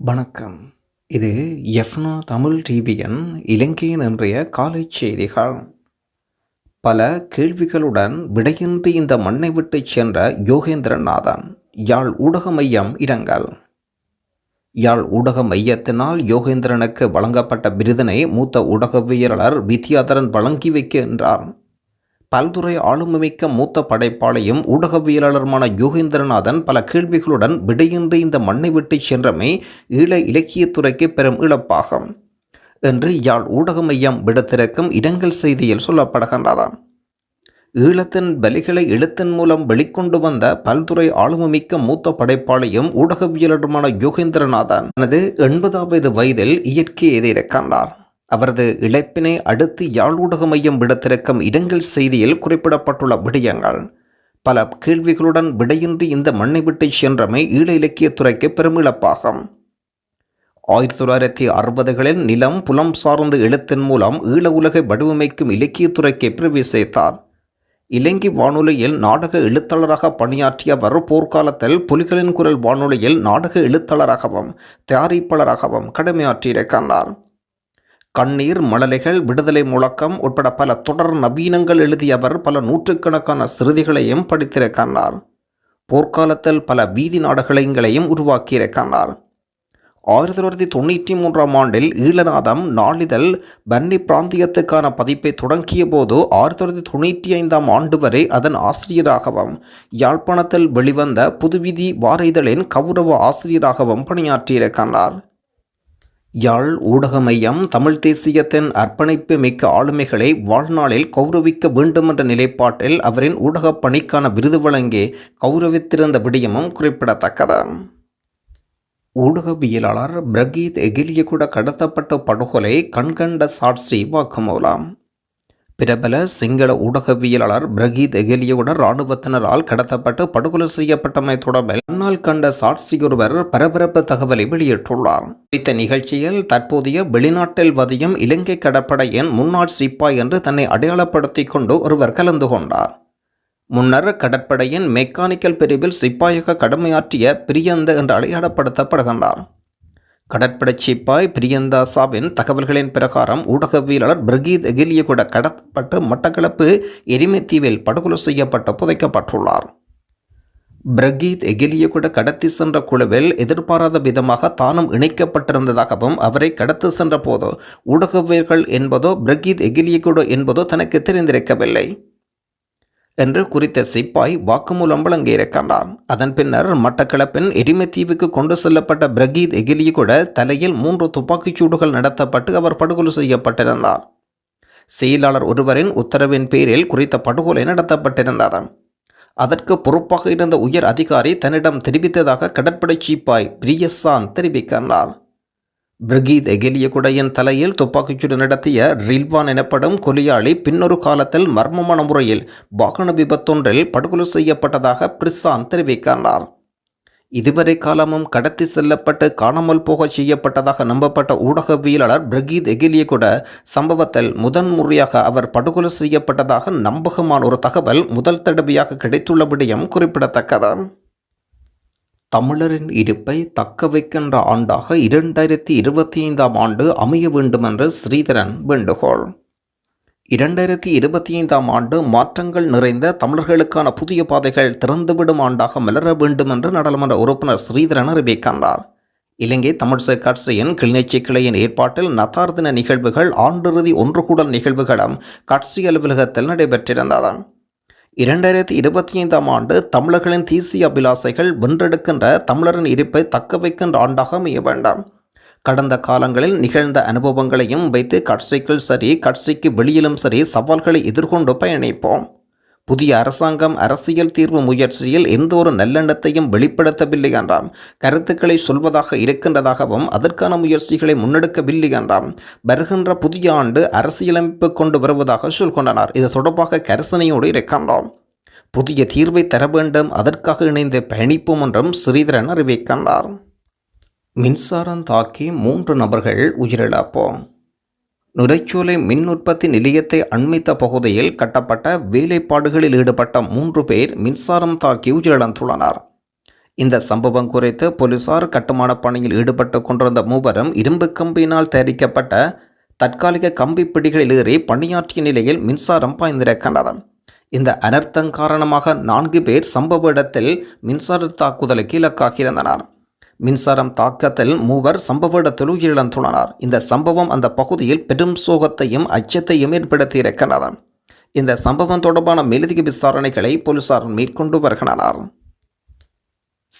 வணக்கம். இது எஃப்னா தமிழ் டிவியின் இலங்கையின் இன்றைய காலை செய்திகள். பல கேள்விகளுடன் விடையின்றி இந்த மண்ணை விட்டுச் சென்ற யோகேந்திரநாதன் யாழ் ஊடக மையம் இரங்கல். யாழ் ஊடக மையத்தினால் யோகேந்திரனுக்கு வழங்கப்பட்ட விருதினை மூத்த ஊடகவியலாளர் வித்யாதரன் வழங்கி வைக்கின்றார். பல்துறை ஆளுமைமிக்க மூத்த படைப்பாளையும் ஊடகவியலாளருமான யோகேந்திரநாதன் பல கேள்விகளுடன் விடையின்றி இந்த மண்ணை விட்டுச் சென்றமை ஈழ இலக்கியத்துறைக்கு பெரும் இழப்பாகும் என்று யாழ் ஊடக மையம் விடத்திறக்கும் இடங்கள் செய்தியில் சொல்லப்படுகின்றதாம் ஈழத்தின் பலிகளை எழுத்தின் மூலம் வெளிக்கொண்டு வந்த பல்துறை ஆளுமைமிக்க மூத்த படைப்பாளையும் ஊடகவியலருமான யோகேந்திரநாதன் தனது எண்பதாவது வயதில் இயற்கை எதிர்க்கின்றார் அவரது இழப்பினை அடுத்து யாழ் ஊடக மையம் விடுத்திருக்கும் இரங்கல் செய்தியில் குறிப்பிடப்பட்டுள்ள விடயங்கள். பல கேள்விகளுடன் விடையின்றி இந்த மண்ணை விட்டு சென்றமை ஈழ இலக்கியத்துறைக்கு பெருமிழப்பாகும் ஆயிரத்தி தொள்ளாயிரத்தி அறுபதுகளில் நிலம் புலம் சார்ந்த எழுத்தின் மூலம் ஈழ உலகை வடிவமைக்கும் இலக்கியத்துறைக்கு பிரவேசித்தார். இலங்கை வானொலியில் நாடக எழுத்தாளராக பணியாற்றிய அவர் போர்க்காலத்தில் புலிகளின் குரல் வானொலியில் நாடக எழுத்தாளராகவும் தயாரிப்பாளராகவும் கடமையாற்றியிருக்கின்றார் கண்ணீர் மழலைகள் விடுதலை முழக்கம் உட்பட பல தொடர் நவீனங்கள் எழுதிய அவர் பல நூற்றுக்கணக்கான சிறுதிகளையும் படித்திருக்கின்றார் போர்க்காலத்தில் பல வீதி நாடகங்களையும் உருவாக்கியிருக்கின்றார் ஆயிரத்தி தொள்ளாயிரத்தி தொண்ணூற்றி மூன்றாம் ஆண்டில் ஈழநாதம் நாளிதழ் பன்னி பிராந்தியத்துக்கான பதிப்பை தொடங்கிய போது ஆயிரத்தி தொள்ளாயிரத்தி தொண்ணூற்றி ஐந்தாம் ஆண்டு வரை அதன் ஆசிரியராகவும் யாழ்ப்பாணத்தில் வெளிவந்த புதுவிதி வார இதழின் கௌரவ ஆசிரியராகவும் பணியாற்றியிருக்கின்றார் யாழ் ஊடக மையம் தமிழ் தேசியத்தின் அர்ப்பணிப்பு மிக்க ஆளுமைகளை வாழ்நாளில் கௌரவிக்க வேண்டும் என்ற நிலைப்பாட்டில் அவரின் ஊடகப் பணிக்கான விருது வழங்கி கௌரவித்திருந்த விடயமும் குறிப்பிடத்தக்கது. ஊடகவியலாளர் பிரகீத் எகிலியகுட கடத்தப்பட்ட படுகொலை கண்கண்ட சாட்சி வாக்குமூலம். பிரபல சிங்கள ஊடகவியலாளர் பிரகீத் எகலியுடன் இராணுவத்தினரால் கடத்தப்பட்டு படுகொலை செய்யப்பட்டமை தொடர்பில் முன்னால் கண்ட சாட்சியொருவர் பரபரப்பு தகவலை வெளியிட்டுள்ளார். குறித்த நிகழ்ச்சியில் தற்போதைய வெளிநாட்டில் வதியும் இலங்கை கடற்படையின் முன்னாள் சிப்பாய் என்று தன்னை அடையாளப்படுத்திக் கொண்டு ஒருவர் கலந்து கொண்டார். முன்னர் கடற்படையின் மெக்கானிக்கல் பிரிவில் சிப்பாயாக கடமையாற்றிய பிரியந்த என்று அடையாளப்படுத்தப்படுகின்றார். கடற்படை சிப்பாய் பிரியந்தாசாவின் தகவல்களின் பிரகாரம் ஊடகவியலாளர் பிரகீத் எகிலிய கூட கடத்தப்பட்டு மட்டக்களப்பு எரிமைத்தீவில் படுகொலை செய்யப்பட்டு புதைக்கப்பட்டுள்ளார். பிரகீத் எகிலிய கூட கடத்தி சென்ற குழுவில் எதிர்பாராத விதமாக தானும் இணைக்கப்பட்டிருந்ததாகவும் அவரை கடத்தி சென்ற போதோ ஊடகவியல்கள் என்பதோ பிரகீத் எகிலியகுட என்பதோ தனக்கு தெரிந்திருக்கவில்லை. என்று குறித்த சிப்பாய் வாக்குமூலம் வழங்கியிருக்கின்றார் அதன் பின்னர் மட்டக்களப்பின் எரிமத்தீவுக்கு கொண்டு செல்லப்பட்ட பிரகீத் எகிலி கூட தலையில் மூன்று துப்பாக்கிச் சூடுகள் நடத்தப்பட்டு அவர் படுகொலை செய்யப்பட்டிருந்தார். செயலாளர் ஒருவரின் உத்தரவின் பேரில் குறித்த படுகொலை நடத்தப்பட்டிருந்தது. அதற்கு பொறுப்பாக இருந்த உயர் அதிகாரி தன்னிடம் தெரிவித்ததாக கடற்படை சீப்பாய் பிரியசான் தெரிவிக்கின்றார். பிரிகீத் எகெலியகுடையின் தலையில் துப்பாக்கிச்சூடு நடத்திய ரில்வான் எனப்படும் கொலியாளி பின்னொரு காலத்தில் மர்மமான முறையில் வாகன விபத்தொன்றில் படுகொலை செய்யப்பட்டதாக பிரிசான் தெரிவிக்கின்றார். இதுவரை காலமும் கடத்தி செல்லப்பட்டு காணாமல் போக செய்யப்பட்டதாக நம்பப்பட்ட ஊடகவியலாளர் பிரகீத் எகிலிய கூட சம்பவத்தில் முதன் முறையாக அவர் படுகொலை செய்யப்பட்டதாக நம்பகமான ஒரு தகவல் முதல் தடவையாக கிடைத்துள்ள விடயம் குறிப்பிடத்தக்கது. தமிழரின் இருப்பை தக்க வைக்கின்ற ஆண்டாக இரண்டாயிரத்தி இருபத்தி ஐந்தாம் ஆண்டு அமைய வேண்டுமென்று ஸ்ரீதரன் வேண்டுகோள். இரண்டாயிரத்தி இருபத்தி ஐந்தாம் ஆண்டு மாற்றங்கள் நிறைந்த தமிழர்களுக்கான புதிய பாதைகள் திறந்துவிடும் ஆண்டாக மலர வேண்டும் என்று நாடாளுமன்ற உறுப்பினர் ஸ்ரீதரன் அறிவிக்கின்றார். இலங்கை தமிழ்சை கட்சியின் கிளிநொச்சி கிளையின் ஏற்பாட்டில் நதார்தின நிகழ்வுகள் ஆண்டிறுதி ஒன்று கூடல் நிகழ்வுகளும் கட்சி அலுவலகத்தில் நடைபெற்றிருந்ததன் இரண்டாயிரத்தி இருபத்தி ஐந்தாம் ஆண்டு தமிழர்களின் தேசிய அபிலாசைகள் வென்றெடுக்கின்ற தமிழரின் இருப்பை தக்க வைக்கின்ற ஆண்டாக அமைய வேண்டாம். கடந்த காலங்களில் நிகழ்ந்த அனுபவங்களையும் வைத்து கட்சிக்குள் சரி கட்சிக்கு வெளியிலும் சரி சவால்களை எதிர்கொண்டு பயணிப்போம். புதிய அரசாங்கம் அரசியல் தீர்வு முயற்சியில் எந்த ஒரு நல்லெண்ணத்தையும் வெளிப்படுத்தவில்லை என்றாம். கருத்துக்களை சொல்வதாக இருக்கின்றதாகவும் அதற்கான முயற்சிகளை முன்னெடுக்கவில்லை என்றாம். வருகின்ற புதிய ஆண்டு அரசியலமைப்பு கொண்டு வருவதாக சொல்கொண்டனர் இது தொடர்பாக கரிசனையோடு இருக்கின்றோம். புதிய தீர்வை தர வேண்டும் அதற்காக இணைந்து பயணிப்போம் என்றும் ஸ்ரீதரன் அறிவிக்கின்றார். மின்சாரம் தாக்கி மூன்று நபர்கள் உயிரிழப்போம். நுரைச்சோலை மின் உற்பத்தி நிலையத்தை அண்மித்த பகுதியில் கட்டப்பட்ட வேலைப்பாடுகளில் ஈடுபட்ட மூன்று பேர் மின்சாரம் தாக்கி உயிரிழந்துள்ளனர். இந்த சம்பவம் குறித்து போலீசார் கட்டுமான பணியில் ஈடுபட்டு கொண்டிருந்த மூவரும் இரும்பு கம்பியினால் தயாரிக்கப்பட்ட தற்காலிக கம்பி பிடிகளில் ஏறி பணியாற்றிய நிலையில் மின்சாரம் பாய்ந்திருக்கின்றது இந்த அனர்த்தம் காரணமாக நான்கு பேர் சம்பவ இடத்தில் மின்சார தாக்குதலுக்கு இலக்காகியிருந்தனர். மின்சாரம் தாக்கத்தில் மூவர் சம்பவ இடத்தில் உயிரிழந்துள்ளனர். இந்த சம்பவம் அந்த பகுதியில் பெரும் சோகத்தையும் அச்சத்தையும் ஏற்படுத்தியிருக்கின்றது இந்த சம்பவம் தொடர்பான மேலதிக விசாரணைகளை போலீசார் மேற்கொண்டு வருகின்றனர்.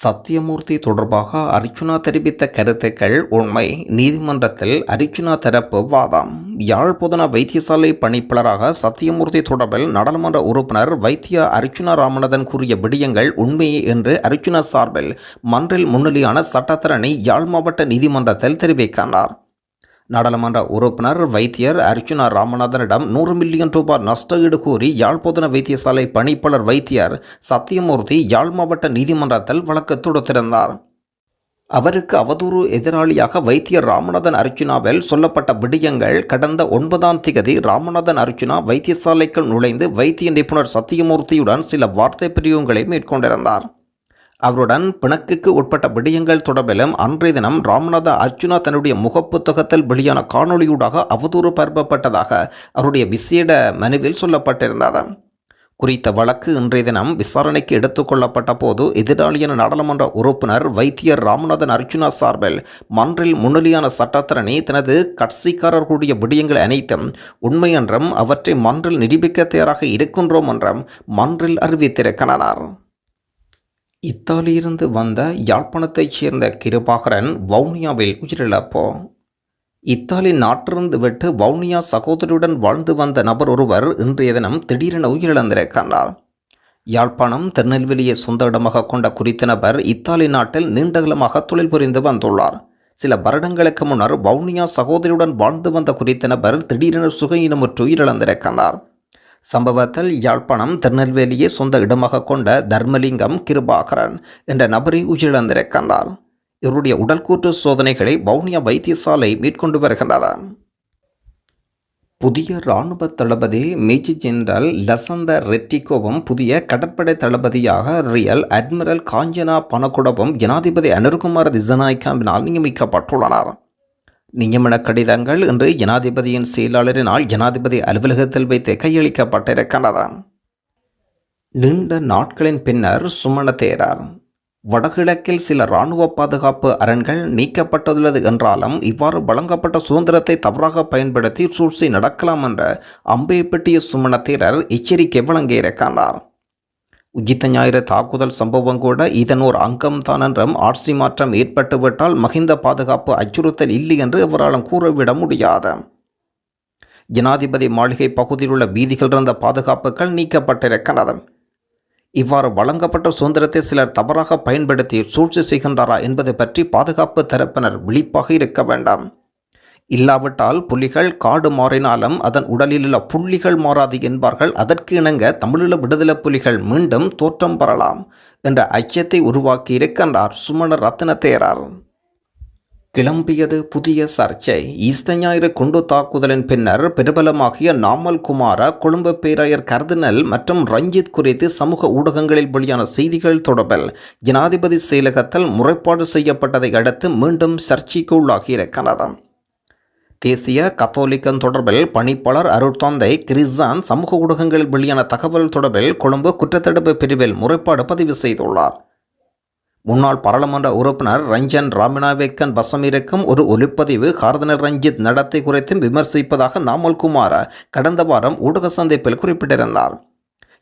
சத்தியமூர்த்தி தொடர்பாக அர்ச்சுனா தெரிவித்த கருத்துக்கள் உண்மை. நீதிமன்றத்தில் அர்ச்சுனா தரப்பு வாதம். யாழ்ப்புதன வைத்தியசாலை பணிப்பாளராக சத்தியமூர்த்தி தொடர்பில் நாடாளுமன்ற உறுப்பினர் வைத்திய அர்ச்சுனா ராமநாதன் கூறிய விடயங்கள் உண்மையே என்று அர்ச்சுனா சார்பில் மன்றில் முன்னிலையான சட்டத்தரணி யாழ் மாவட்ட நீதிமன்றத்தில் தெரிவிக்கின்றார் நாடாளுமன்ற உறுப்பினர் வைத்தியர் அர்ச்சுனா ராமநாதனிடம் நூறு மில்லியன் ரூபாய் நஷ்டஈடு கூறி யாழ்ப்பாண வைத்தியசாலை பணிப்பாளர் வைத்தியர் சத்தியமூர்த்தி யாழ் மாவட்ட நீதிமன்றத்தில் வழக்கு தொடுத்திருந்தார். அவருக்கு அவதூறு எதிராளியாக வைத்தியர் ராமநாதன் அர்ச்சுனாவில் சொல்லப்பட்ட விடயங்கள் கடந்த ஒன்பதாம் திகதி ராமநாதன் அர்ச்சுனா வைத்தியசாலைக்குள் நுழைந்து வைத்திய நிபுணர் சத்தியமூர்த்தியுடன் சில வார்த்தை பிரிவுகளை மேற்கொண்டிருந்தார். அவருடன் பிணக்குக்கு உட்பட்ட விடயங்கள் தொடர்பிலும் அன்றைய தினம் ராமநாத அர்ஜுனா தன்னுடைய முகப்புத்தகத்தில் வெளியான காணொளியூடாக அவதூறு பரப்பப்பட்டதாக அவருடைய விசேட மனுவில் சொல்லப்பட்டிருந்தது. குறித்த வழக்கு இன்றைய தினம் விசாரணைக்கு எடுத்துக்கொள்ளப்பட்ட போது எதிராளியான நாடாளுமன்ற உறுப்பினர் வைத்தியர் ராமநாதன் அர்ஜுனா சார்பில் மன்றில் முன்னிலையான சட்டத்தரணி தனது கட்சிக்காரர்களுடைய விடயங்கள் அனைத்தும் உண்மை என்றும் அவற்றை மன்றில் நிரூபிக்க தயாராக இருக்கின்றோம் என்றும் மன்றில் அறிவித்திருக்கிறார் இத்தாலியிலிருந்து வந்த யாழ்ப்பாணத்தைச் சேர்ந்த கிருபாகரன் வவுனியாவில் உயிரிழப்போ. இத்தாலி நாட்டிலிருந்து விட்டு வவுனியா சகோதரியுடன் வாழ்ந்து வந்த நபர் ஒருவர் இன்றைய தினம் திடீரென உயிரிழந்திருக்கின்றார் யாழ்ப்பாணம் திருநெல்வேலியை சொந்த இடமாக கொண்ட குறித்த நபர் இத்தாலி நாட்டில் நீண்டகலமாக தொழில் புரிந்து வந்துள்ளார். சில வருடங்களுக்கு முன்னர் வவுனியா சகோதரியுடன் வாழ்ந்து வந்த குறித்த நபர் திடீரென சுகையினமுற்று உயிரிழந்திருக்கின்றார் சம்பவத்தில் யாழ்ப்பாணம் திருநெல்வேலியை சொந்த இடமாக கொண்ட தர்மலிங்கம் கிருபாகரன் என்ற நபரை உயிரிழந்திருக்கின்றார் இவருடைய உடல்கூற்று சோதனைகளை வவுனியா வைத்தியசாலை மேற்கொண்டு வருகின்றன புதிய இராணுவ தளபதி மேஜர் ஜெனரல் லசந்த ரெட்டிகோவும் புதிய கடற்படை தளபதியாக ரியல் அட்மிரல் காஞ்சனா பனகுடவும் ஜனாதிபதி அனுர்குமார் திசநாய்காவினால் நியமிக்கப்பட்டுள்ளனர். நியமன கடிதங்கள் இன்று ஜனாதிபதியின் செயலாளரினால் ஜனாதிபதி அலுவலகத்தில் வைத்து கையளிக்கப்பட்டிருக்கின்றன. நீண்ட நாட்களின் பின்னர் சுமண தேரர் வடகிழக்கில் சில இராணுவ பாதுகாப்பு அரண்கள் நீக்கப்பட்டுள்ளது என்றாலும் இவ்வாறு வழங்கப்பட்ட சுதந்திரத்தை தவறாக பயன்படுத்தி சூழ்ச்சி நடக்கலாம் என்ற அம்பைப்பட்டிய சுமண தேரர் எச்சரிக்கை வழங்கியிருக்கிறார் உஜித்த ஞாயிறு தாக்குதல் சம்பவம் கூட இதன் ஒரு அங்கம்தான் என்றும் ஆட்சி மாற்றம் ஏற்பட்டுவிட்டால் மகிந்த பாதுகாப்பு அச்சுறுத்தல் இல்லை என்று இவராலும் கூறவிட முடியாது. ஜனாதிபதி மாளிகை பகுதியில் உள்ள வீதிகள் இருந்த பாதுகாப்புகள் நீக்கப்பட்டிருக்கிறது. இவ்வாறு வழங்கப்பட்ட சுதந்திரத்தை சிலர் தவறாக பயன்படுத்தி சூழ்ச்சி செய்கின்றாரா என்பது பற்றி பாதுகாப்பு தரப்பினர் விழிப்பாக இருக்க வேண்டாம். இல்லாவிட்டால் புலிகள் காடு மாறினாலும் அதன் உடலில் உள்ள புள்ளிகள் மாறாது என்பார்கள். அதற்கு இணங்க தமிழீழ விடுதலை புலிகள் மீண்டும் தோற்றம் பெறலாம் என்ற அச்சத்தை உருவாக்கி இருக்கின்றார் சுமண ரத்ன தேரர் கிளம்பியது புதிய சர்ச்சை. ஈஸ்ட ஞாயிறு குண்டு தாக்குதலின் பின்னர் பிரபலமாகிய நாமல் குமார கொழும்பு பேராயர் கர்தினல் மற்றும் ரஞ்சித் குறித்து சமூக ஊடகங்களில் வெளியான செய்திகள் தொடர்பில் ஜனாதிபதி செயலகத்தில் முறைப்பாடு செய்யப்பட்டதை அடுத்து மீண்டும் சர்ச்சைக்கு உள்ளாகியிருக்கிறது தேசிய கத்தோலிக்கன் தொடர்பில் பணிப்பாளர் அருட்தந்தை கிரிசான் சமூக ஊடகங்களில் வெளியான தகவல் தொடர்பில் கொழும்பு குற்றத்தடுப்பு பிரிவில் முறைப்பாடு பதிவு செய்துள்ளார். முன்னாள் பாராளுமன்ற உறுப்பினர் ரஞ்சன் ராமினாவேக்கன் வசமிருக்கும் ஒரு ஒலிப்பதிவு கார்தனர் ரஞ்சித் நடத்தை குறித்தும் விமர்சிப்பதாக நாமல் குமார கடந்த வாரம் ஊடக சந்திப்பில் குறிப்பிட்டிருந்தார்.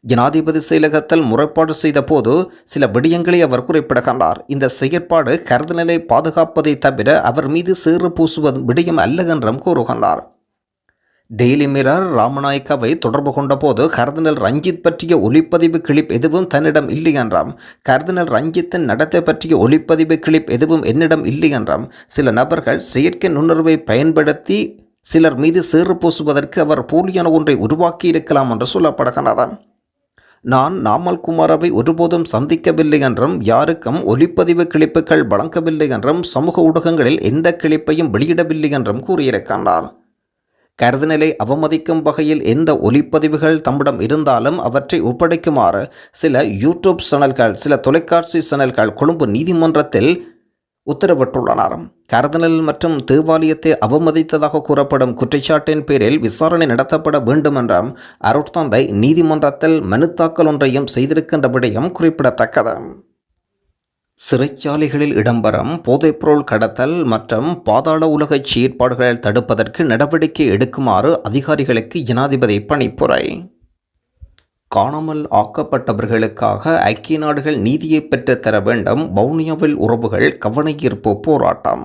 ஜனாதிபதி செயலகத்தில் முறைப்பாடு செய்த போது சில விடயங்களை அவர் குறிப்பிடுகின்றார் இந்த செயற்பாடு கருதுநிலை பாதுகாப்பதை தவிர அவர் மீது சேறு பூசுவது விடயம் அல்ல என்றும் கூறுகின்றார் டெய்லி மிரர் ராமநாயக்காவை தொடர்பு கொண்டபோது கர்தினல் ரஞ்சித் பற்றிய ஒலிப்பதிவு கிளிப் எதுவும் தன்னிடம் இல்லை என்றாம். கர்தினல் ரஞ்சித்தின் நடத்தை பற்றிய ஒலிப்பதிவு கிளிப் எதுவும் என்னிடம் இல்லை என்றாம். சில நபர்கள் செயற்கை நுண்ணறிவை பயன்படுத்தி சிலர் மீது சேறு பூசுவதற்கு அவர் போலியான ஒன்றை உருவாக்கி இருக்கலாம் என்று சொல்லப்படுகிறது நான் நாமல் குமாரவை ஒருபோதும் சந்திக்கவில்லை என்றும் யாருக்கும் ஒலிப்பதிவு கிளிப்புகள் வழங்கவில்லை என்றும் சமூக ஊடகங்களில் எந்த கிளிப்பையும் வெளியிடவில்லை என்றும் கூறியிருக்கின்றார். கருதுநிலை அவமதிக்கும் வகையில் எந்த ஒலிப்பதிவுகள் தம்மிடம் இருந்தாலும் அவற்றை ஒப்படைக்குமாறு சில யூடியூப் சேனல்கள் சில தொலைக்காட்சி சேனல்கள் கொழும்பு நீதிமன்றத்தில் உத்தரவிட்டுள்ளனர் கர்தனல் மற்றும் தேவாலயத்தை அவமதித்ததாக கூறப்படும் குற்றச்சாட்டின் பேரில் விசாரணை நடத்தப்பட வேண்டும் என்றும் அருட்தந்தை நீதிமன்றத்தில் மனு தாக்கல் ஒன்றையும் செய்திருக்கின்ற விடயம் குறிப்பிடத்தக்கது. சிறைச்சாலைகளில் இடம்பெறும் போதைப்பொருள் கடத்தல் மற்றும் பாதாள உலகச் செயற்பாடுகள் தடுப்பதற்கு நடவடிக்கை எடுக்குமாறு அதிகாரிகளுக்கு ஜனாதிபதி பணிப்புரை. காணாமல் ஆக்கப்பட்டவர்களுக்காக ஐக்கிய நாடுகள் நீதியை பெற்றுத்தர வேண்டும். வவுனியாவில் உறவுகள் கவனஈர்ப்பு போராட்டம்.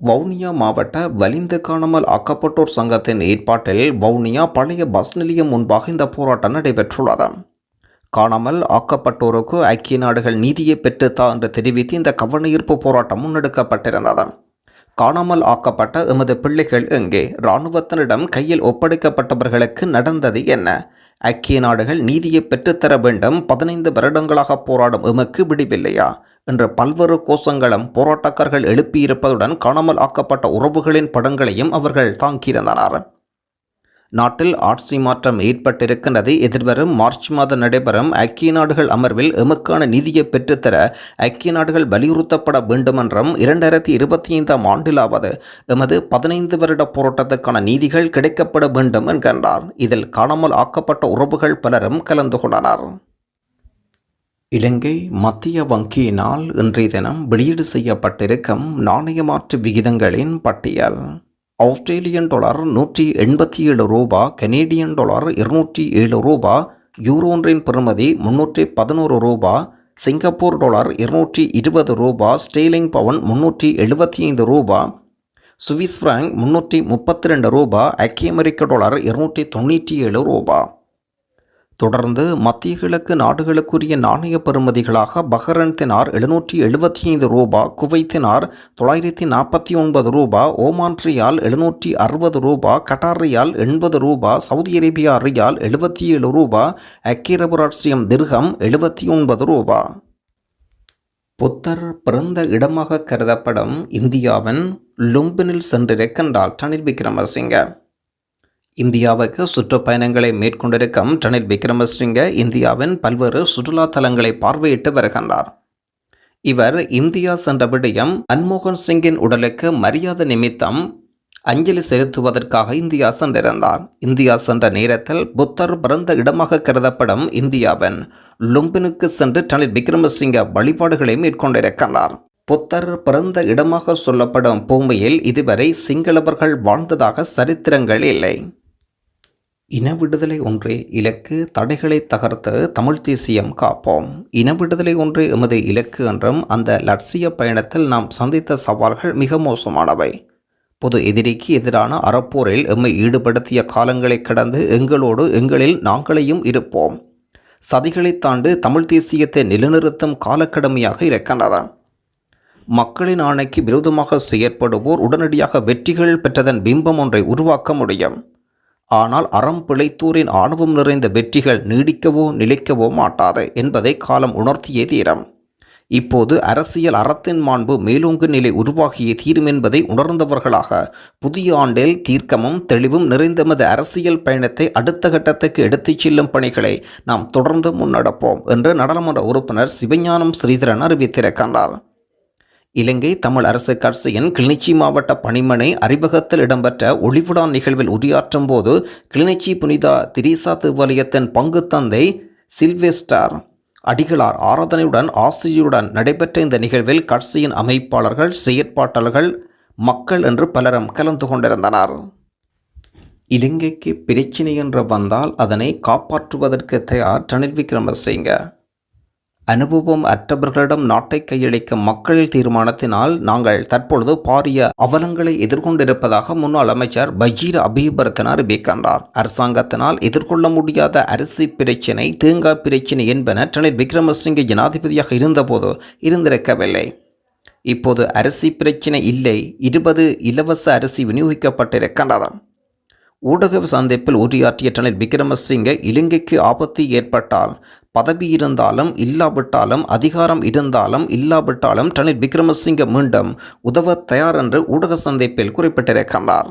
வவுனியா மாவட்ட வலிந்து காணாமல் ஆக்கப்பட்டோர் சங்கத்தின் ஏற்பாட்டில் வவுனியா பழைய பஸ் நிலையம் முன்பாக இந்த போராட்டம் நடைபெற்றுள்ளது. காணாமல் ஆக்கப்பட்டோருக்கு ஐக்கிய நாடுகள் நீதியை பெற்றுத்தா என்று தெரிவித்து இந்த கவனஈர்ப்பு போராட்டம் முன்னெடுக்கப்பட்டிருந்தது. காணாமல் ஆக்கப்பட்ட எமது பிள்ளைகள் எங்கே? இராணுவத்தினிடம் கையில் ஒப்படைக்கப்பட்டவர்களுக்கு நடந்தது என்ன? ஐக்கிய நாடுகள் நீதியை பெற்றுத்தர வேண்டும். பதினைந்து வருடங்களாக போராடும் எமக்கு விடிவில்லையா? என்று பல்வேறு கோஷங்களும் போராட்டக்காரர்கள் எழுப்பியிருப்பதுடன் காணாமல் ஆக்கப்பட்ட உறவுகளின் படங்களையும் அவர்கள் தாங்கியிருந்தனர். நாட்டில் ஆட்சி மாற்றம் ஏற்பட்டிருக்கின்றது. எதிர்வரும் மார்ச் மாதம் நடைபெறும் ஐக்கிய நாடுகள் அமர்வில் எமக்கான நீதியை பெற்றுத்தர ஐக்கிய நாடுகள் வலியுறுத்தப்பட வேண்டுமென்றும் இரண்டாயிரத்தி இருபத்தி ஐந்தாம் ஆண்டிலாவது எமது பதினைந்து வருட போராட்டத்துக்கான நீதிகள் கிடைக்கப்பட வேண்டும் என்கின்றார். இதில் காணாமல் ஆக்கப்பட்ட உறவுகள் பலரும் கலந்து கொண்டனர். இலங்கை மத்திய வங்கியினால் இன்றைய தினம் வெளியீடு செய்யப்பட்டிருக்கும் நாணயமாற்று விகிதங்களின் பட்டியல். ஆஸ்திரேலியன் டாலர் நூற்றி எண்பத்தி ஏழு ரூபா கனேடியன் டாலர் இருநூற்றி ஏழு ரூபா யூரோ ஒன்றின் பெறுமதி முன்னூற்றி பதினோரு ரூபா சிங்கப்பூர் டாலர் இருநூற்றி இருபது ரூபா ஸ்டீலிங் பவன் முன்னூற்றி எழுபத்தி ஐந்து ரூபா சுவிஸ் ஃப்ராங்க் முன்னூற்றி முப்பத்தி ரெண்டு ரூபா ஐக்கிய அமெரிக்க டாலர் இருநூற்றி தொண்ணூற்றி ஏழு ரூபா. தொடர்ந்து மத்திய கிழக்கு நாடுகளுக்குரிய நாணய பெறுமதிகளாக பஹ்ரன் தினார் எழுநூற்றி எழுபத்தி ஐந்து ரூபா குவைத்தினார் தொள்ளாயிரத்தி நாற்பத்தி ஒன்பது ரூபா ஓமான் ரியால் எழுநூற்றி அறுபது ரூபா கட்டார் ரியால் எண்பது ரூபா சவுதி அரேபியா ரியால் எழுபத்தி ஏழு ரூபா ஐக்கிய திர்கம் எழுபத்தி ஒன்பது ரூபா. புத்தர் பிறந்த இடமாக கருதப்படும் இந்தியாவின் லும்பினில் சென்றிருக்கின்றார் ரணில் விக்ரமசிங்க. இந்தியாவுக்கு சுற்றுப்பயணங்களை மேற்கொண்டிருக்கும் ரணில் விக்ரமசிங்க இந்தியாவின் பல்வேறு சுற்றுலா தலங்களை பார்வையிட்டு வருகின்றார். இவர் இந்தியா சென்ற விடயம் மன்மோகன் சிங்கின் உடலுக்கு மரியாதை நிமித்தம் அஞ்சலி செலுத்துவதற்காக இந்தியா சென்றிருந்தார். இந்தியா சென்ற நேரத்தில் புத்தர் பிறந்த இடமாக கருதப்படும் இந்தியாவின் லும்பினுக்கு சென்று ரணில் விக்ரமசிங்க வழிபாடுகளை மேற்கொண்டிருக்கிறார் புத்தர் பிறந்த இடமாக சொல்லப்படும் பூமியில் இதுவரை சிங்களவர்கள் வாழ்ந்ததாக சரித்திரங்கள் இல்லை. இன விடுதலை ஒன்றே இலக்கு தடைகளை தகர்த்து தமிழ் தேசியம் காப்போம். இன விடுதலை ஒன்றே எமது இலக்கு என்றும் அந்த லட்சிய பயணத்தில் நாம் சந்தித்த சவால்கள் மிக மோசமானவை. பொது எதிரிக்கு எதிரான அறப்போரில் எம்மை ஈடுபடுத்திய காலங்களை கடந்து எங்களோடு எங்களில் நாங்களையும் இருப்போம். சதிகளை தாண்டு தமிழ் தேசியத்தை நிலைநிறுத்தும் காலக்கடமையாக இருக்கின்றது மக்களின் ஆணைக்கு விரோதமாக செயற்படுவோர் உடனடியாக வெற்றிகள் பெற்றதன் பிம்பம் ஒன்றை உருவாக்க முடியும். ஆனால் அறம் பிழைத்தோரின் ஆணவம் நிறைந்த வெற்றிகள் நீடிக்கவோ நிலைக்கவோ மாட்டாது என்பதை காலம் உணர்த்தியே தீரம். இப்போது அரசியல் அறத்தின் மாண்பு மேலோங்கு நிலை உருவாகிய தீரும் என்பதை உணர்ந்தவர்களாக புதிய ஆண்டில் தீர்க்கமும் தெளிவும் நிறைந்தமது அரசியல் பயணத்தை அடுத்த கட்டத்துக்கு எடுத்துச் செல்லும் பணிகளை நாம் தொடர்ந்து முன்னெடுப்போம் என்று நாடாளுமன்ற உறுப்பினர் சிவஞானம் ஸ்ரீதரன் அறிவித்திருக்கின்றார். இலங்கை தமிழ் அரசு கட்சியின் கிளிநொச்சி மாவட்ட பணிமனை அறிமுகத்தில் இடம்பெற்ற ஒளிவுடான் நிகழ்வில் உரையாற்றும் போது கிளிநொச்சி புனிதா திரிசா தேவாலயத்தின் பங்கு தந்தை சில்வெஸ்டார் அடிகளார் ஆராதனையுடன் ஆசிரியுடன் நடைபெற்ற இந்த நிகழ்வில் கட்சியின் அமைப்பாளர்கள் செயற்பாட்டாளர்கள் மக்கள் என்று பலரும் கலந்து கொண்டிருந்தனர். இலங்கைக்கு பிரச்சினை என்று வந்தால் அதனை காப்பாற்றுவதற்கு தயார் ரணில் விக்ரமசிங்க. அனுபவம் அற்றவர்களிடம் நாட்டை கையளிக்கும் மக்கள் தீர்மானத்தினால் நாங்கள் தற்பொழுது பாரிய அவலங்களை எதிர்கொண்டிருப்பதாக முன்னாள் அமைச்சர் பஜீர் அபிபர்த்தன் அறிவிக்கின்றார் அரசாங்கத்தினால் எதிர்கொள்ள முடியாத அரிசி பிரச்சினை தேங்காய் பிரச்சினை என்பன ரணில் விக்ரமசிங்கே ஜனாதிபதியாக இருந்தபோது இருந்திருக்கவில்லை. இப்போது அரிசி பிரச்சினை இல்லை இருபது இலவச அரிசி விநியோகிக்கப்பட்டிருக்கின்றது. ஊடக சந்திப்பில் உரையாற்றிய ரணில் விக்ரமசிங்கே இலங்கைக்கு ஆபத்து ஏற்பட்டால் பதவி இருந்தாலும் இல்லாவிட்டாலும் அதிகாரம் இருந்தாலும் இல்லாவிட்டாலும் ரணில் விக்ரமசிங்க மீண்டும் உதவ தயார் என்று ஊடக சந்திப்பில் குறிப்பிட்டிருக்கின்றார்